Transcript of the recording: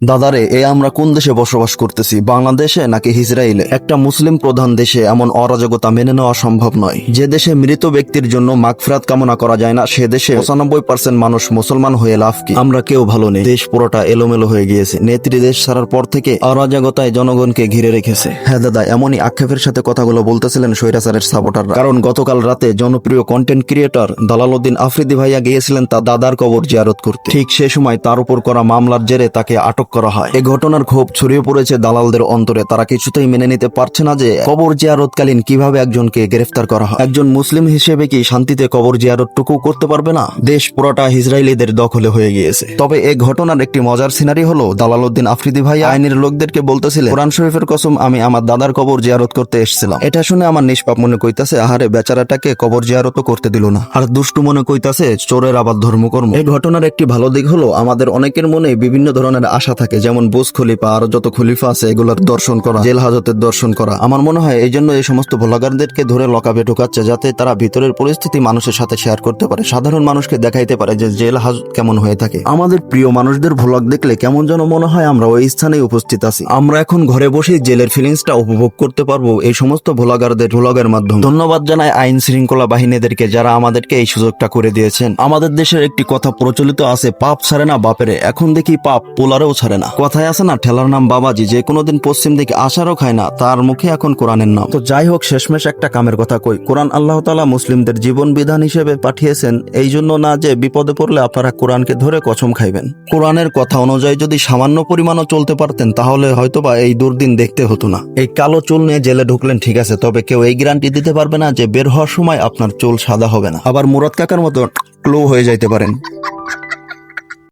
দাদারে, এ আমরা কোন দেশে বসবাস করতেছি, বাংলাদেশে নাকি ইসরায়েলে? একটা মুসলিম প্রধান দেশে এমন অরাজকতা মেনে নেওয়া সম্ভব নয়। যে দেশে মৃত ব্যক্তির জন্য মাগফিরাত কামনা করা যায় না, সে দেশে পঁচানব্বই পার্সেন্ট মানুষ মুসলমান হয়ে লাভ কি? আমরা কেউ ভালো নেই। দেশ পুরোটা এলোমেলো হয়ে গিয়েছে। নেত্রী দেশ ছাড়ার পর থেকে অরাজকতায় জনগণকে ঘিরে রেখেছে। হ্যাঁ দাদা, এমনই আক্ষেপের সাথে কথাগুলো বলতেছিলেন স্বৈরাচারের সাপোর্টাররা কারণ গতকাল রাতে জনপ্রিয় কন্টেন্ট ক্রিয়েটর দালালউদ্দিন আফ্রিদি ভাইয়া গিয়েছিলেন তার দাদার কবর জিয়ারত করতে। ঠিক সে সময় তার উপর করা মামলার জেরে তাকে আটক করা হয়। এই ঘটনার ক্ষোভ ছড়িয়ে পড়েছে দালালদের অন্তরে। তারা কিছুতেই মেনে নিতে পারছে না যে কবর জিয়ারতকালীন কীভাবে একজনকে গ্রেফতার করা হয়। একজন মুসলিম হিসেবে কি শান্তিতে কবর জিয়ারতটুকু করতে পারবে না? দেশ পুরোটা ইসরায়েলিদের দখলে হয়ে গিয়েছে। তবে এই ঘটনার একটি মজার সিনারি হলো, দালালউদ্দিন আফ্রিদি ভাই আইনের লোকদেরকে বলতেছিলেন, কোরআন শরীফের কসম, আমি আমার দাদার কবর জিয়ারত করতে এসেছিলাম। এটা শুনে আমার নিষ্পাপ মনে কইতাছে, আহারে বেচারাটাকে কবর জিয়ারত করতে দিল না। আর দুষ্টু মনে কইতাছে, চোরের আবার ধর্মকর্ম। এই ঘটনার একটি ভালো দিক হলো, আমাদের অনেকের মনে বিভিন্ন ধরনের আশা থাকে, যেমন বুস খলিফা, আর যত খলিফা আছে, এগুলোর দর্শন করা, জেল হাজতের দর্শন করা। আমার মনে হয় এই জন্য এই সমস্ত ভ্লগারদেরকে ধরে লকাবে ঢুকাচ্ছে, যাতে তারা ভিতরের পরিস্থিতি মানুষের সাথে শেয়ার করতে পারে, সাধারণ মানুষকে দেখাইতে পারে যে জেল হাজত কেমন হয়ে থাকে। আমাদের প্রিয় মানুষদের ভ্লগ দেখলে কেমন যেন মনে হয় আমরা ওই স্থানেই উপস্থিত আছি। আমরা এখন ঘরে বসে জেলের ফিলিংসটা উপভোগ করতে পারব এই সমস্ত ভ্লগারদের ভ্লগের মাধ্যমে। ধন্যবাদ জানাই আইন শৃঙ্খলা বাহিনীদেরকে, যারা আমাদেরকে এই সুযোগটা করে দিয়েছেন। আমাদের দেশের একটি কথা প্রচলিত আছে, পাপ ছাড়ে না বাপেরে। এখন দেখি পাপ পোলারেও ছাড়ে না। কথায় আছে না, ঠেলার নাম বাবাজি, যে কোনোদিন পশ্চিম দিকে আসারও খায় না, তার মুখে এখন কোরআনের নাম। তো যাই হোক, শেষমেশ একটা কামের কথা কই। কোরআন আল্লাহ তালা মুসলিমদের জীবন বিধান হিসেবে পাঠিয়েছেন এই জন্য না যে বিপদে পড়লে আপনারা কোরআনকে ধরে কসম খাইবেন। কোরআনের কথা অনুযায়ী যদি সামান্য পরিমাণও চলতে পারতেন, তাহলে হয়তোবা এই দুর্দিন দেখতে হতো না। এই কালো চুল নিয়ে জেলে ঢুকলেন, ঠিক আছে, তবে কেউ এই গ্যারান্টি দিতে পারবে না যে বের হওয়ার সময় আপনার চুল সাদা হবে না। আবার মুরাদ কাকার মতো ক্লো হয়ে যাইতে পারেন।